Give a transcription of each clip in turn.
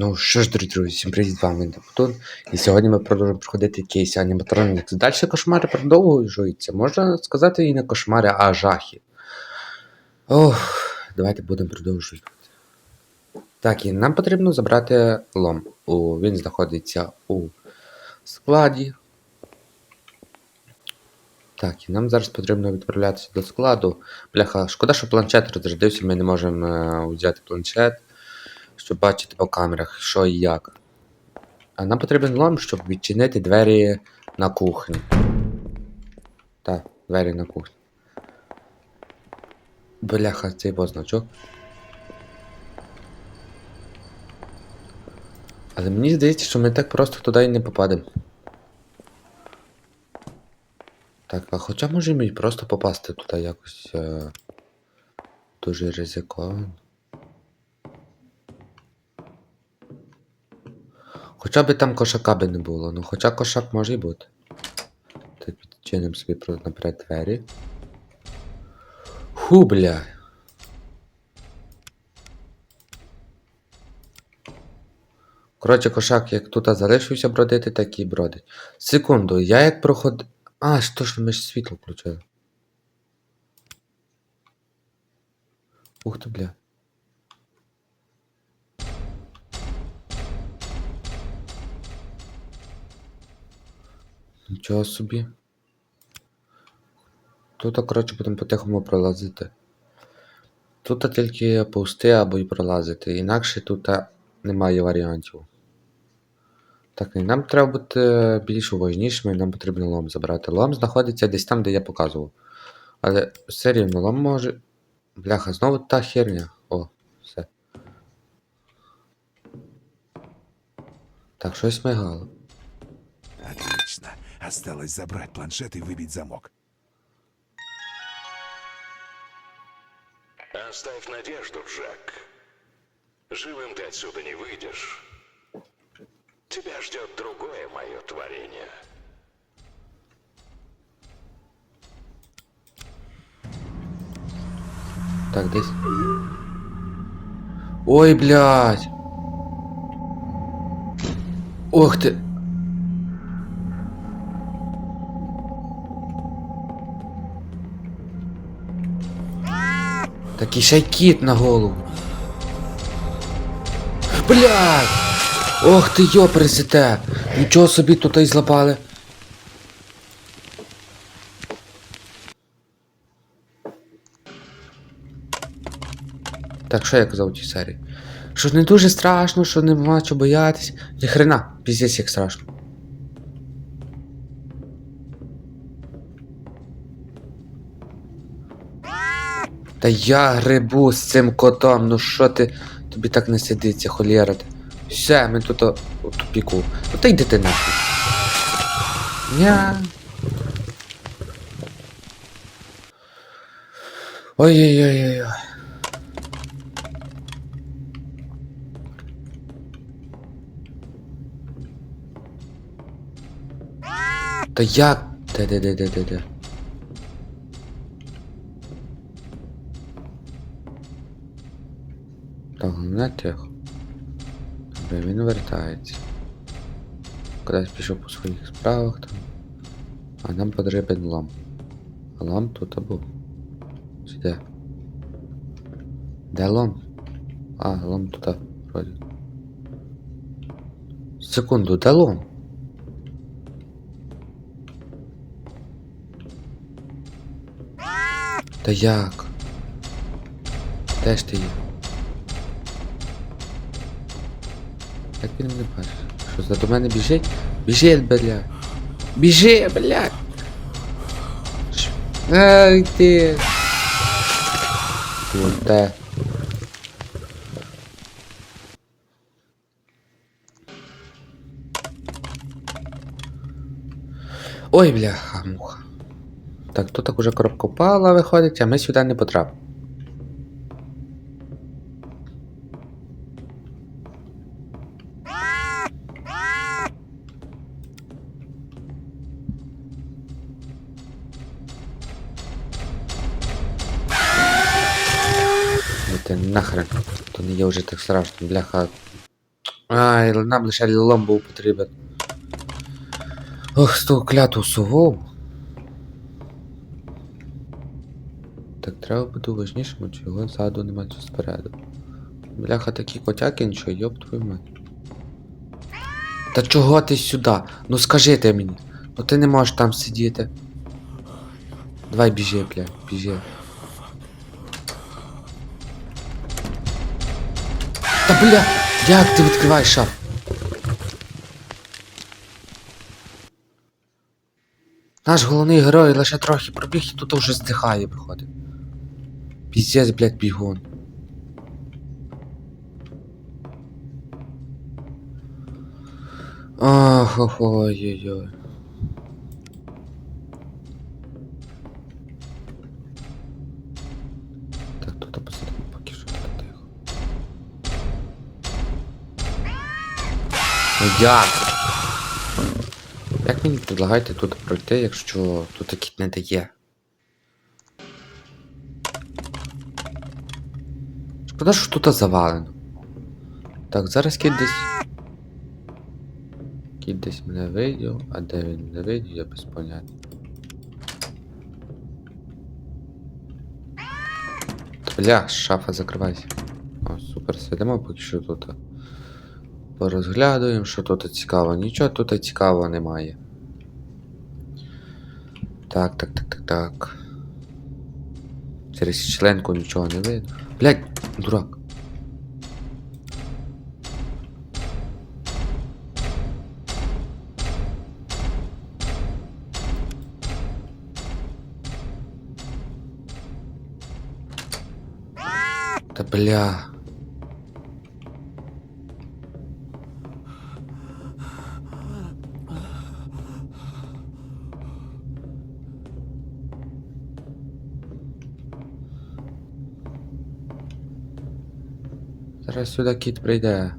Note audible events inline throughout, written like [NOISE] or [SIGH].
Ну що ж, дорогі друзі, всім привіт, з вами Нептун. І сьогодні ми продовжуємо проходити кейс аніматроник. Далі кошмари продовжуються. Можна сказати і не кошмари, а жахи. Ох, давайте будемо продовжувати. Так, і нам потрібно забрати лом. У, він знаходиться у складі. Так, і нам зараз потрібно відправлятися до складу. Бляха, шкода, що планшет розрядився, ми не можемо е, взяти планшет щоб бачити по камерах, що і як. А нам потрібен лом, щоб відчинити двері на кухні. Так, двері на кухні. Бляха, цей позначок. Але мені здається, що ми так просто туди і не попадемо. Так, а хоча можемо і просто попасти туди якось е... дуже ризиковано. Хоча би там кошака би не було, ну хоча кошак може і бути. Так відчинимо собі наперед двері. Ху, бля. Коротше, кошак як тут залишився бродити, так і бродить. Секунду, я як проход. А, що ж ми ж світло включили. Ух ти, бля. Нічого собі. Тут, коротше, будемо по-тихому пролазити. Тут тільки повсти або й пролазити, інакше тут немає варіантів. Так, і нам треба бути більш уважнішими, нам потрібно лом забрати. Лом знаходиться десь там, де я показував. Але все рівно лом може. Бляха, знову та херня. О, все. Так, щось мигало. Осталось забрать планшет и выбить замок. Оставь надежду, Джек. Живым ты отсюда не выйдешь. Тебя ждет другое мое творение. Так, десь. Ой, блядь. Ох ти. Такий ще й кіт на голову. Блядь! Ох ти йо! Нічого собі тут і злапали. Так, що я казав у цій серії? Що не дуже страшно, що нема чого боятись. Ні хрена, піздець як страшно. Та я грибу з цим котом, ну що ти. Тобі так не сидиться, холєра. Все, ми тут у тупіку. Ну та йди ти нахуй. Ня. Ой-ой-ой-ой. Та як? Де, Так, головне тихо. Добре, він вертається. Кудись пішов по своїх справах там. А нам потрібен лом. А лом тут. Чи де? Де лом? А, лом тут, вроді. Секунду, де лом? Та як? Де ж ти є? Як він не бачить? Що за до мене біжить? Біжить, бля! Біжи, бля! Ай ти! Де? Ой, бляха, муха. Так, тут так уже коробка впала, виходить, а ми сюди не потрапимо. Вже так страшно, бляха. Ай, нам лише лілом був потрібен. Ох, з того кляту сову. Так треба бути уважнішим, чи його ззаду нема чи спереду. Бляха, такі котяки, нічого, йоп твою мать. Та чого ти сюди? Ну скажи ти мені. Ну ти не можеш там сидіти. Давай біжи, бля, біжи. Та бля, як ти відкриваєш шаф? Наш головний герой лише трохи пробіг і тут вже здихає, проходить. Піздець, блядь, бігун. Ах, ой-ой-ой. Як? Як мені предлагаєте тут пройти, якщо тут такі не дає? Шкода, що тут завалено. Так, зараз кіт десь. Кіт десь мене видів, а де він мене видів, я без поняття. Бля, шафа закривайся. О, супер, сидимо поки що тут. Порозглядуємо, що тут цікаво. Нічого тут цікавого немає. Так, так, так, так, так. Через членку нічого не видно. Блять, дурак. Та бля. Зараз сюди кіт прийде.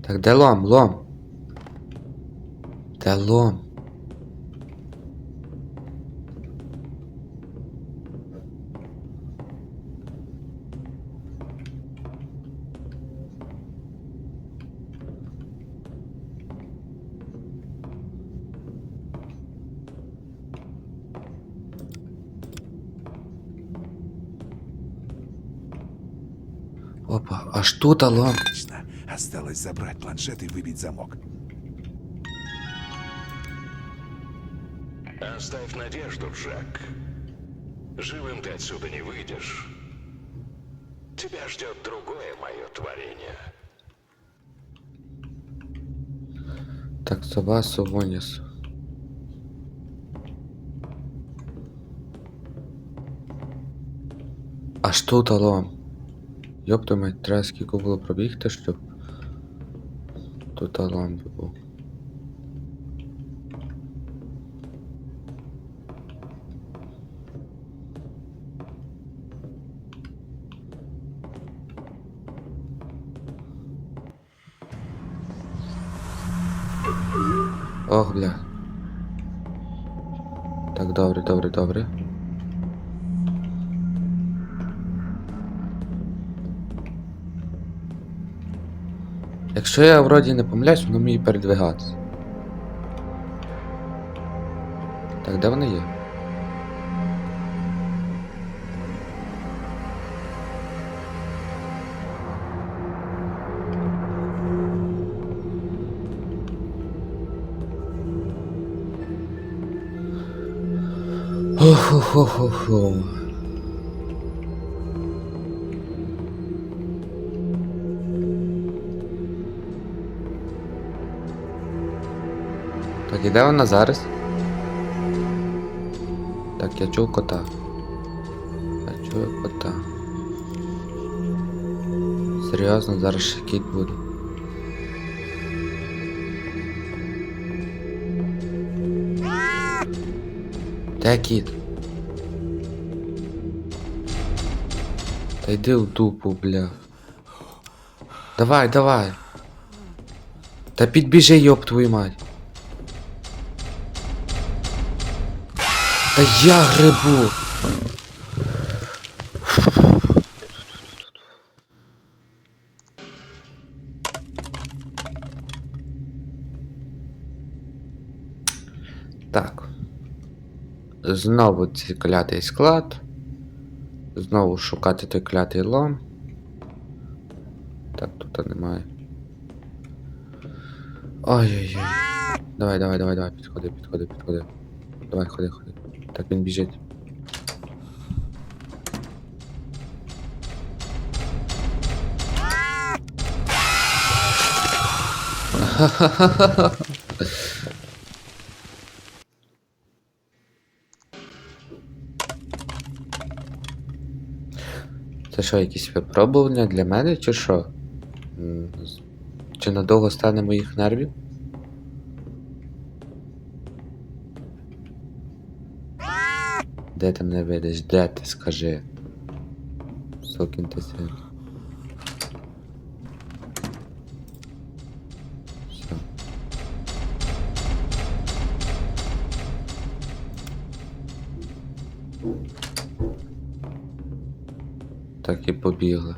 Так, де лом, лом? Де лом? Тут лом. Отлично. Осталось забрать планшет и выбить замок. Оставь надежду, Джек. Живым ты отсюда не выйдешь. Тебя ждет другое мое творение. Так, сова, совоніс. Аж тут алом. Мать, треба скільки було пробігти, щоб. Тут алом був. Ох, бля. Так, добре, добре, добре. Якщо я вроді не помиляюсь, воно вміє передвигатися. Так, де вони є? Хо-хо-хо-хо-хо. Так, і де вона зараз? Так, я чув кота. Я чую кота. Серйозно, зараз ще кіт буде. Де кіт? Та йди в дупу, бля. Давай, давай. Та підбіжи, йоб твою мать. Та я грибу! Так. Знову цей клятий склад. Знову шукати той клятий лом. Так, тут немає. Ой-ой-ой. Давай, давай, давай, давай, підходи, підходи, підходи. Давай, ходи, ходи. Так він біжить. [LAUGHS] Це що, якісь випробування для мене, чи що? Чи надовго стане моїх нервів? Де ти не видиш? Де ти скажи? Сокін ти син. Все. Так і побігли.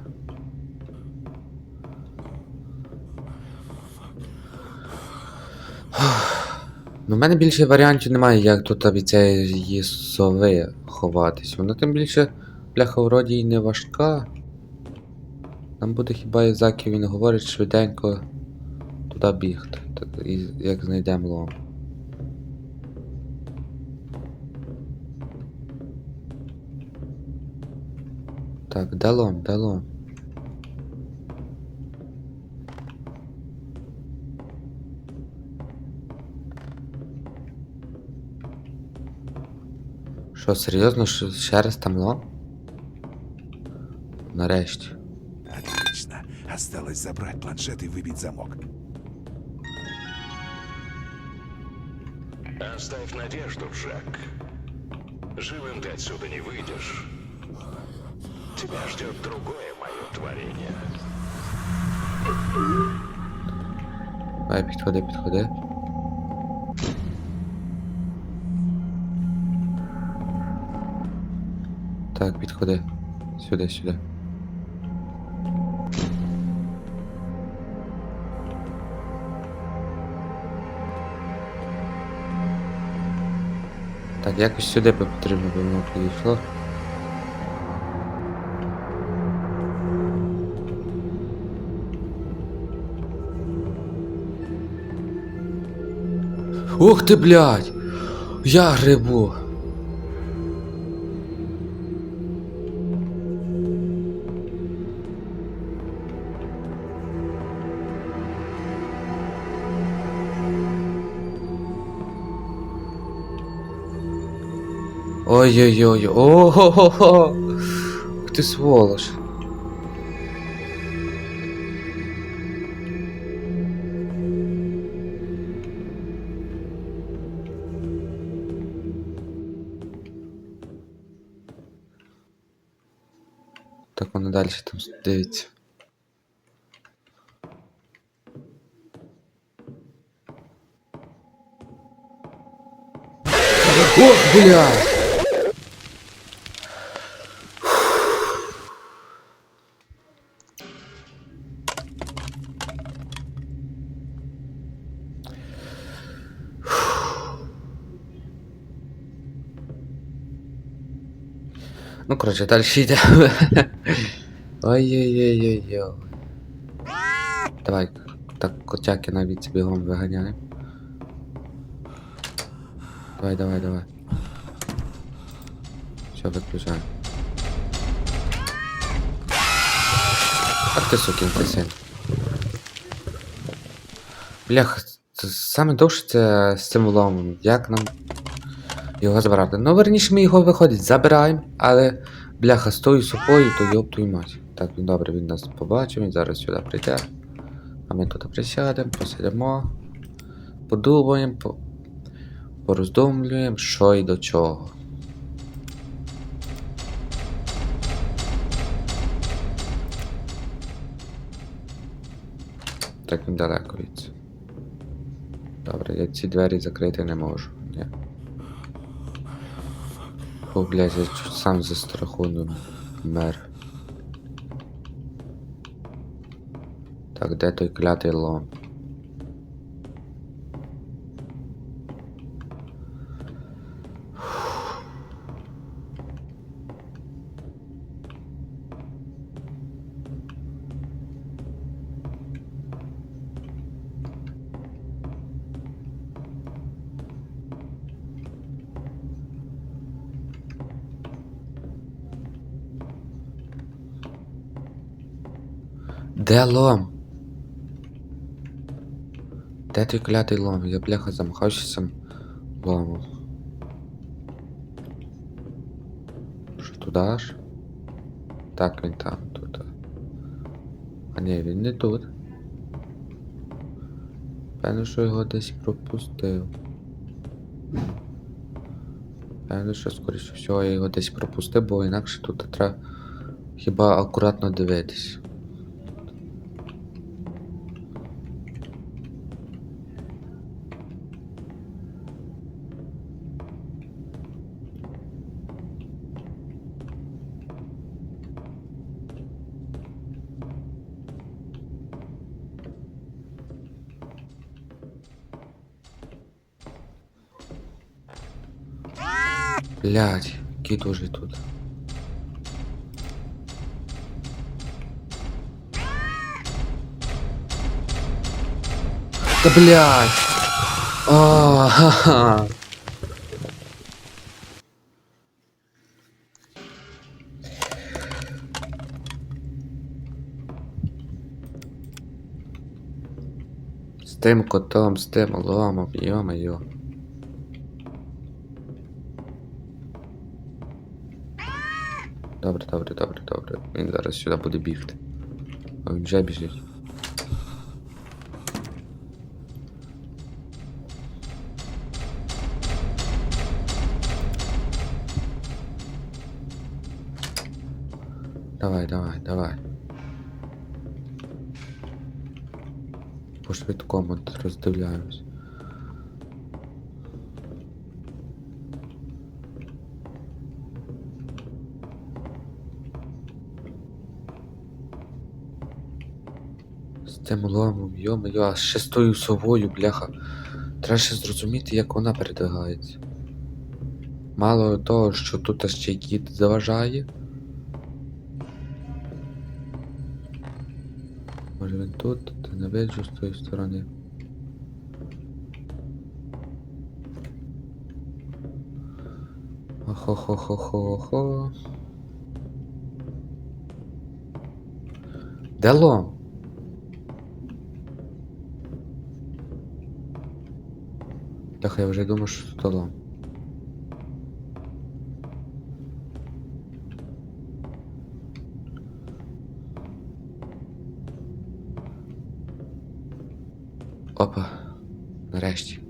Ну, в мене більше варіантів немає, як тут від цієї сови ховатись. Вона тим більше, бляха, вроді і не важка. Нам буде хіба Ізакі, він говорить швиденько туди бігти. Як знайдемо лом. Так, де лом, де лом? Що, серйозно, що ще раз там лом? Нарешті. Отлично. Осталось забрать планшет и выбить замок. Оставь надежду, Джек. Живым ты отсюда не выйдешь. Тебя ждет другое мое творение. Давай, підходи, підходи. Так, підходи. Сюди, сюди. Так, якось сюди потрібно би воно підійшло. Ух ти, блядь! Я грибу. Ой-ой-ой, о-хо-хо-хо! Ух ти сволоч. Так воно далі там дивиться. Ох, блядь! Ну, коротше, далі йде. [LAUGHS] Ой-ой-ой-ой-ой. Давай, так котяки навіть бігом виганяємо. Давай, давай, давай. Все, виключаємо. Ах ти сукін ти син. Блях, саме довше це з цим ломом. Як нам його забрати? Ну, верніше ми його виходить, забираємо, але бляха з тою супою, то йоб твою мать. Так, він добре, він нас побачив, він зараз сюди прийде. А ми тут присядемо, посидимо, подумаємо, по... пороздумлюємо, що і до чого. Так він далеко від. Добре, я ці двері закрити не можу. Ні. Фу, блядь, я чуть сам за страху не. Так, де той клятий лом? Лом? Де той клятий лом? Я бляха замахався цим ломом. Що туди аж? Так, він там, тут. А ні, він не тут. Певно, що його десь пропустив. Певно, що скоріше всього я його десь пропустив, бо інакше тут треба хіба акуратно дивитись. Блять, кіт уже тут. Да блять! А, ха-ха. З тим котом, тим ломом, йо-моє. Добре, добре, добре, добре. Він зараз сюди буде бігти. А він вже біжить. Давай, давай, давай. По швидкому роздивляємось. З ломом, йо-моє, а ще з тою совою, бляха. Треба ще зрозуміти, як вона передвигається. Мало того, що тут ще й кіт заважає. Може він тут, та не виджу з тої сторони. Охо-хо-хо-хо-хо. Де лом? Так, я вже думав, що тут лом. Опа. Нарешті.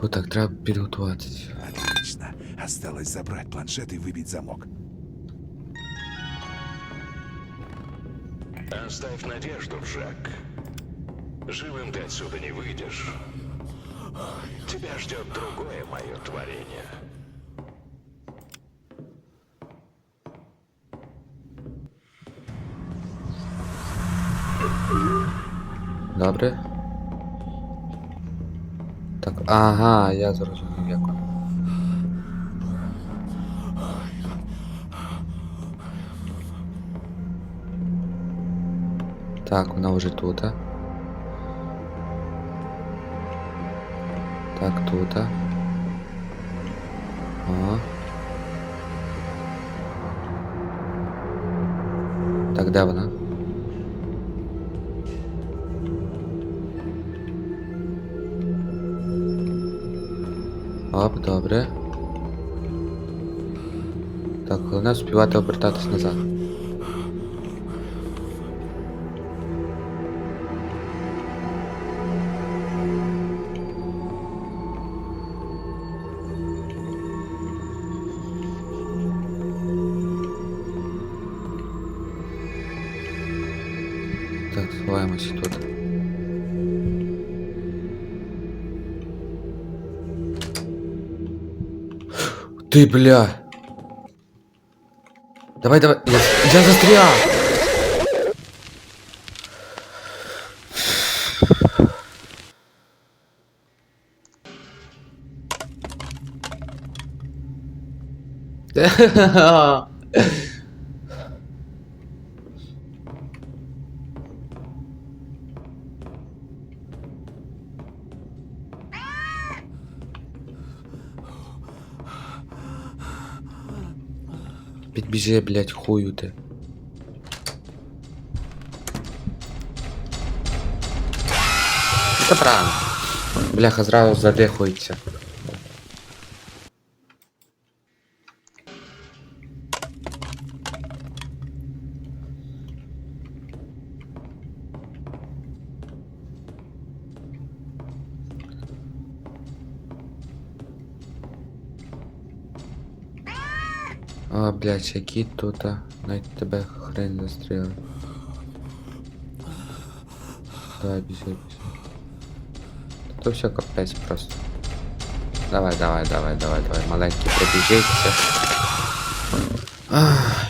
Фу, так, треба підготуватися. Отлично. Осталось забрать планшет и выбить замок. Оставь надежду, Джек. Живым ты отсюда не выйдешь. Тебя ждет другое мое творение. Добре. Так, ага, я зрозумів, як. Так, вона вже тут. а. Так, тут. а. Так, де вона? Оп, добре. Так, головне співати обертатись назад. ты, бля. Давай, давай. Я, я застрял. Ha ha ha! Підбіжи, блядь, хую ти. Це правильно. Бляха, зразу задихується. А, блядь, які тут, а? навіть тебе хрен застріли. Давай, біжи, біжи. То все капець просто. Давай, давай, давай, давай, давай, маленький пробіжиться. Ах.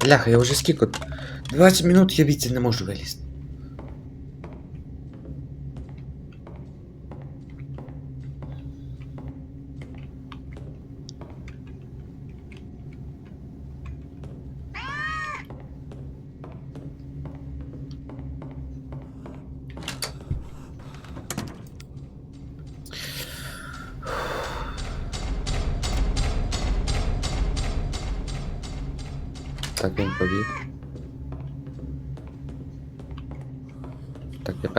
Бляха, я вже скільки? 20 минут я віці не можу вилізти.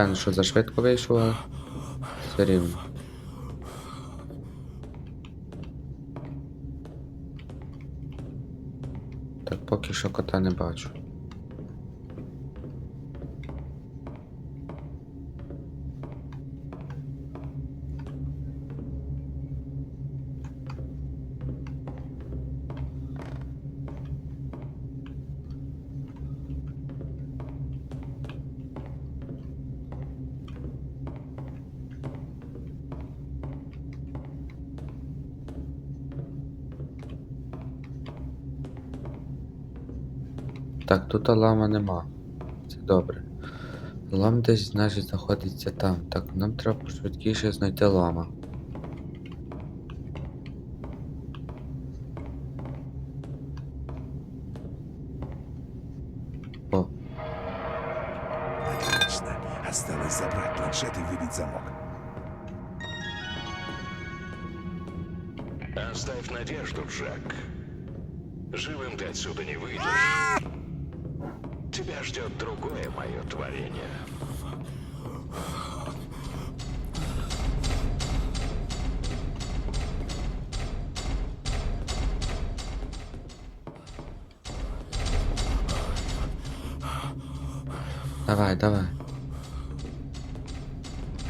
Певно, що зашвидко швидко вийшло. все рівно. Так, поки що кота не бачу. тут лама нема. Це добре. Лам десь, значить, знаходиться там. Так, нам треба швидкіше знайти лама. О, Отлично. Осталось забрать планшет и выбить замок. Оставь надежду, Джек. Живым ты отсюда не выйдешь. Тебя ждет другое мое творение. давай, давай.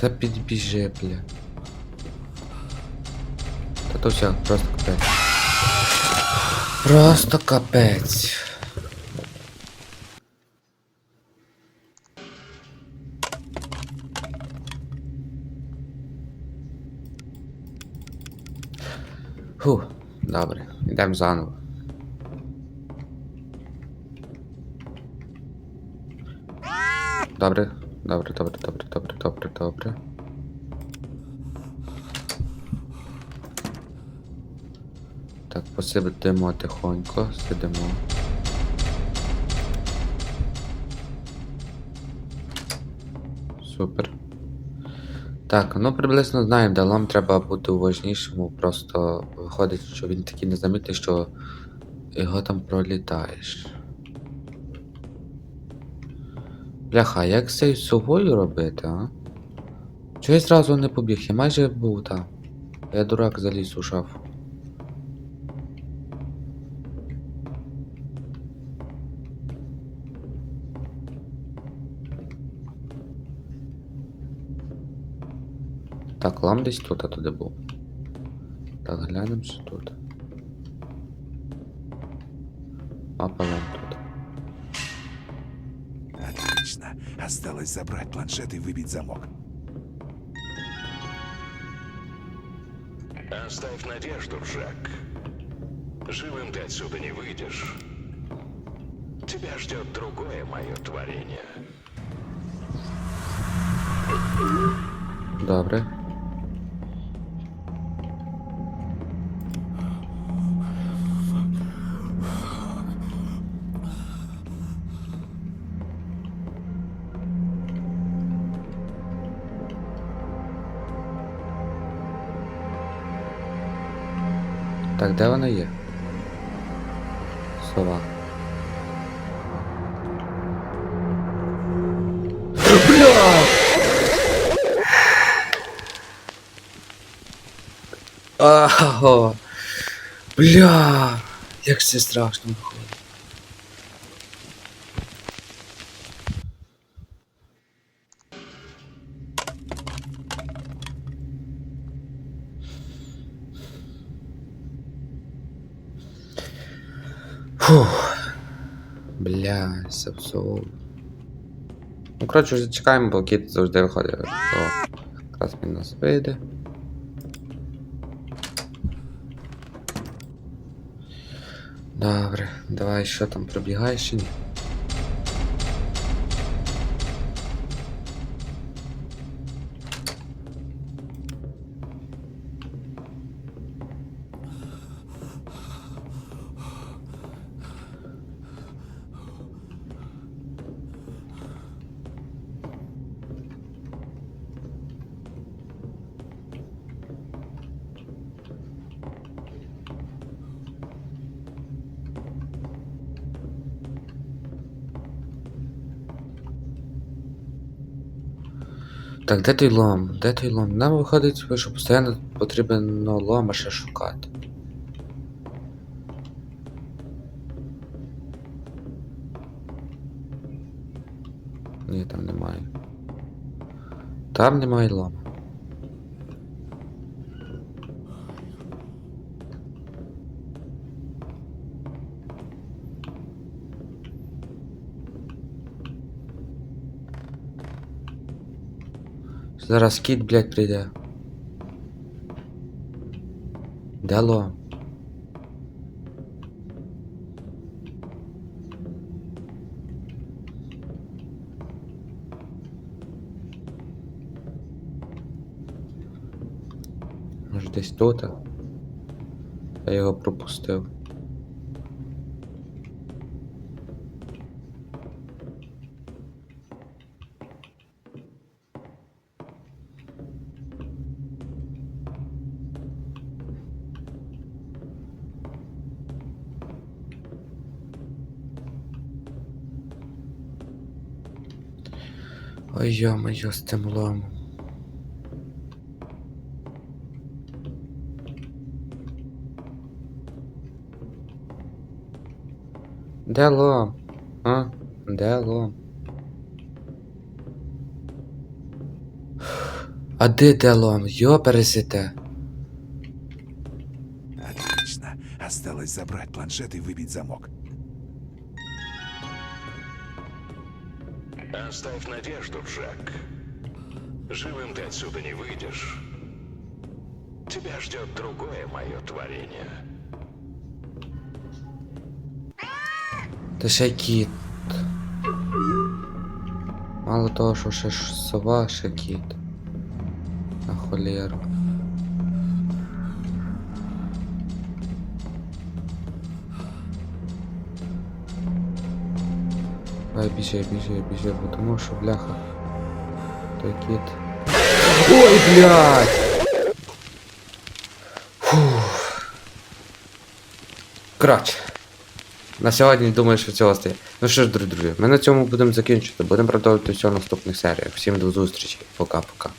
Та підбіжи, бля. Та все, просто капець. Просто капець. Добре, йдемо заново. Добре, добре, добре, добре, добре, добре, добре. Так, посидимо тихонько, сидимо. Супер. Так, ну приблизно знаємо, де лам треба бути уважнішому, просто виходить, що він такий незамітний, що його там пролітаєш. Бляха, як з цією совою робити, а? Чого я зразу не побіг? Я майже був там. Я дурак заліз у шафу. Так, лам десь тут, а туди був. Так, глянемо, що тут. Мапа лам тут. Отлично. Осталось забрать планшет и выбить замок. Оставь надежду, Джек. Живым ты отсюда не выйдешь. Тебя ждет другое мое творение. Добре. Так, де вона є? Сова. Бля! Аго. Бля. Як все страшно виходить. Фух. Бля, сапсоул. Ну, коротше, вже чекаємо, бо кіт завжди виходить. О, якраз він нас вийде. Добре, давай що там пробігаєш чи ні? Так, де той лом? Де той лом? Нам виходить, що постійно потрібен лома ще шукати. Ні, там немає. Там немає лома. Зараз кіт, блядь, прийде. Де лом? Може десь тут? Я його пропустив. Ой, ё-моё, з тим ломом. Де лом? А? Де лом? А де де лом? Йо пересите. Отлично. Осталось забрать планшет и выбить замок. Оставь надежду, Джек. Живым ты отсюда не выйдешь. Тебя ждет другое мое творение. Та ще й кіт. Мало того, що ще ж сова, ще кіт. На холєру. Давай біжи, біжи, біжи, бо тому бляха. Той. Ой, блядь! Фух. На сьогодні думаю, що цього стає. Ну що ж, друзі, ми на цьому будемо закінчувати. Будемо продовжувати все в наступних серіях. Всім до зустрічі. Пока-пока.